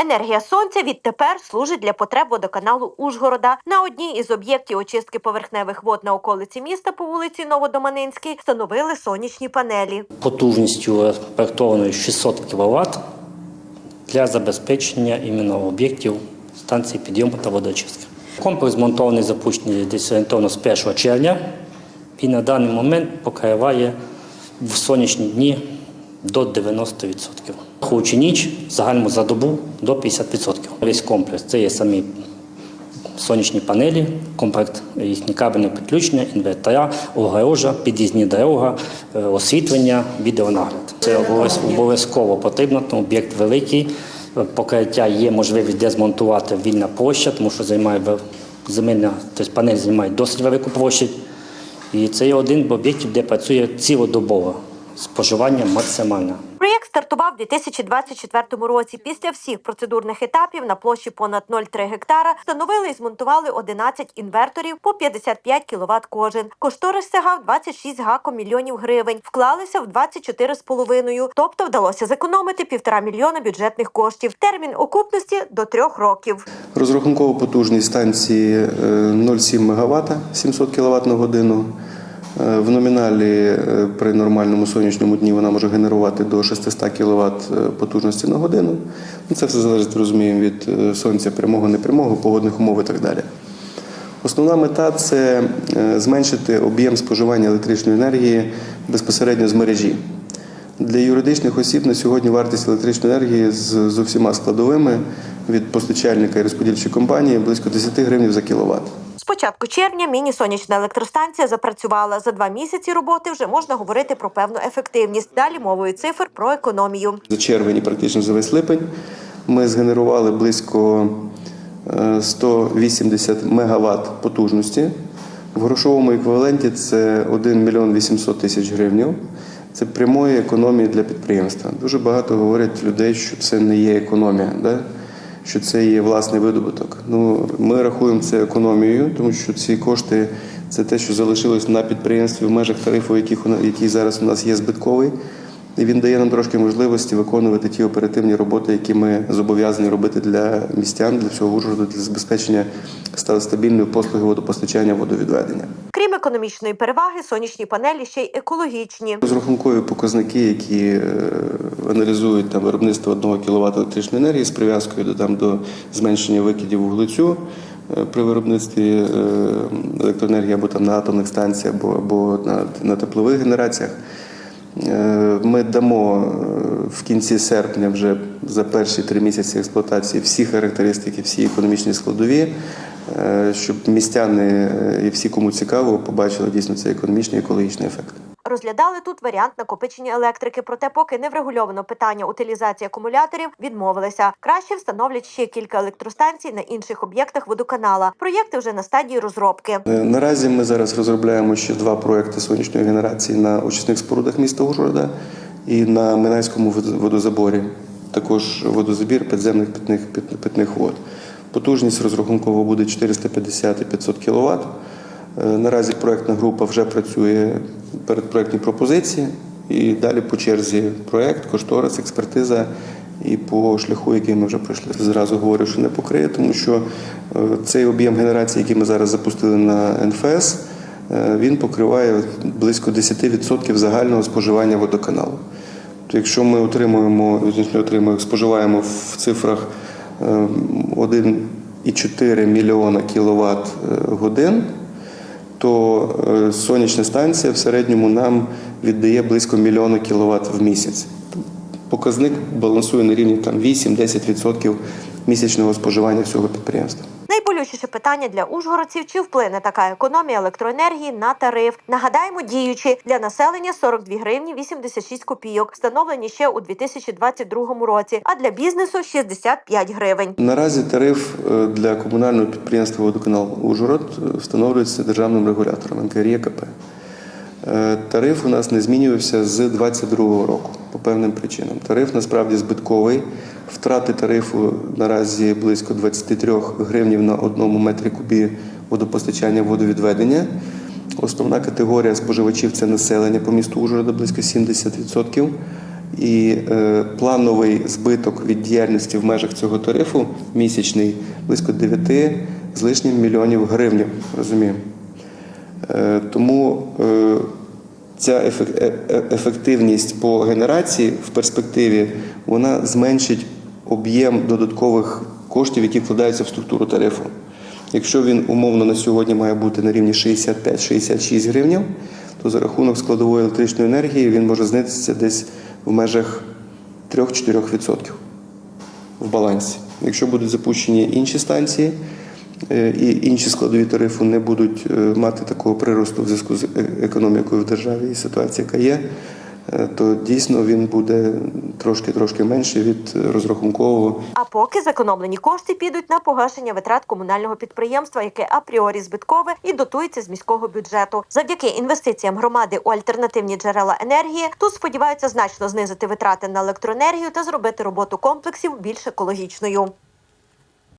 Енергія сонця відтепер служить для потреб водоканалу Ужгорода. На одній із об'єктів очистки поверхневих вод на околиці міста по вулиці Новодоманинській встановили сонячні панелі. потужністю проєктованою 600 кВт для забезпечення іменно об'єктів станції підйому та водоочистки. Комплекс змонтований запущений десь орієнтовно з 1 червня і на даний момент покриває в сонячні дні до 90%. Рахуючи ніч, загальному за добу до 50%. Весь комплекс це є самі сонячні панелі, комплект їхні кабельне підключення, інвертаря, огорожа, під'їзні дорога, е, освітлення, відеонагляд. Це обов'язково потрібно, тому об'єкт великий. е, Покриття є можливість де змонтувати вільна площа, тому що займає земельна, тобто панель займає досить велику площадь. І це є один з об'єктів, де працює цілодобово. Споживання максимальне. Стартував у 2024 році. Після всіх процедурних етапів на площі понад 0,3 гектара встановили і змонтували 11 інверторів по 55 кВт кожен. Кошторис сягав 26 гако мільйонів гривень. Вклалися в 24,5, тобто вдалося зекономити півтора мільйона бюджетних коштів. Термін окупності до трьох років. Розрахункова потужність станції е, 0,7 МВт 700 кВт на годину. Е, В номіналі е, при нормальному сонячному дні вона може генерувати до 600 кВт потужності на годину. Ну, Це все залежить, розуміємо, від е, сонця прямого, непрямого, погодних умов і так далі. Основна мета це е, зменшити об'єм споживання електричної енергії безпосередньо з мережі. Для юридичних осіб на сьогодні вартість електричної енергії з, з усіма складовими від постачальника і розподільчої компанії близько 10 гривень за кіловат. Початку червня міні-сонячна електростанція запрацювала. За два місяці роботи вже можна говорити про певну ефективність. Далі мовою цифр про економію. За червень практично за весь липень ми згенерували близько е, 180 мегаватт потужності. В грошовому еквіваленті це 1 мільйон 800 тисяч гривень. Це прямої економії для підприємства. Дуже багато говорять людей, що це не є економія, да? Що це є власний видобуток. Ну, ми рахуємо це економією, тому що ці кошти це те, що залишилось на підприємстві в межах тарифу, яких який зараз у нас є збитковий. І він дає нам трошки можливості виконувати ті оперативні роботи, які ми зобов'язані робити для містян, для всього Ужгорода, для забезпечення ста- стабільної послуги водопостачання, водовідведення. Економічної переваги, сонячні панелі ще й екологічні. Розрахункові показники, які е, аналізують там виробництво 1 кВт електричної енергії з прив'язкою до там до зменшення викидів вуглецю е, при виробництві е, електроенергії або там на атомних станціях, або, або на, на теплових генераціях. Ми дамо в кінці серпня, вже за перші три місяці експлуатації, всі характеристики, всі економічні складові, щоб містяни е, і всі, кому цікаво, побачили дійсно цей економічний екологічний ефект. Розглядали тут варіант накопичення електрики, проте поки не врегульовано питання утилізації акумуляторів, відмовилися. Краще встановлять ще кілька електростанцій на інших об'єктах водоканала. Проєкти вже на стадії розробки. Е, Наразі ми зараз розробляємо ще два проекти сонячної генерації на очисних спорудах міста Ужгорода і на Минайському водозаборі. Також водозабір підземних питних, питних вод. Потужність розрахунково буде 450 і 500 кВт. Наразі проектна група вже працює передпроектні пропозиції, і далі по черзі проект, кошторис, експертиза і по шляху, який ми вже пройшли. Зразу говорю, що не покриє, тому що е, цей об'єм генерації, який ми зараз запустили на НФС, е, він покриває близько 10% загального споживання водоканалу. Якщо ми отримуємо, отримуємо, споживаємо в цифрах е, 1,4 мільйона кіловат годин, то е, сонячна станція в середньому нам віддає близько мільйона кіловат в місяць. Показник балансує на рівні 8-10% місячного споживання всього підприємства. Найболючіше питання для ужгородців: чи вплине така економія електроенергії на тариф? Нагадаємо, діючі для населення 42 гривні 86 копійок, встановлені ще у 2022 році, а для бізнесу 65 гривень. Наразі тариф е, для комунального підприємства Водоканал Ужгород е, встановлюється державним регулятором НКРЄКП. Е, Тариф у нас не змінювався з 2022 року по певним причинам. Тариф насправді збитковий. Втрати тарифу наразі близько 23 гривнів на одному метрі кубі водопостачання водовідведення. Основна категорія споживачів це населення по місту Ужгорода близько 70%. І е, плановий збиток від діяльності в межах цього тарифу місячний близько 9 з лишнім мільйонів гривень. Розуміємо. Е, Тому е, ця е- е- ефективність по генерації в перспективі вона зменшить об'єм додаткових коштів, які вкладаються в структуру тарифу. Якщо він умовно на сьогодні має бути на рівні 65-66 гривень, то за рахунок складової електричної енергії він може знизитися десь в межах 3-4% в балансі. Якщо будуть запущені інші станції і інші складові тарифу не будуть е, мати такого приросту в зв'язку з е- економікою в державі і ситуація, яка є, е, то дійсно він буде трошки-трошки менший від е, розрахункового. А поки зекономлені кошти підуть на погашення витрат комунального підприємства, яке апріорі збиткове і дотується з міського бюджету. Завдяки інвестиціям громади у альтернативні джерела енергії тут сподіваються значно знизити витрати на електроенергію та зробити роботу комплексів більш екологічною.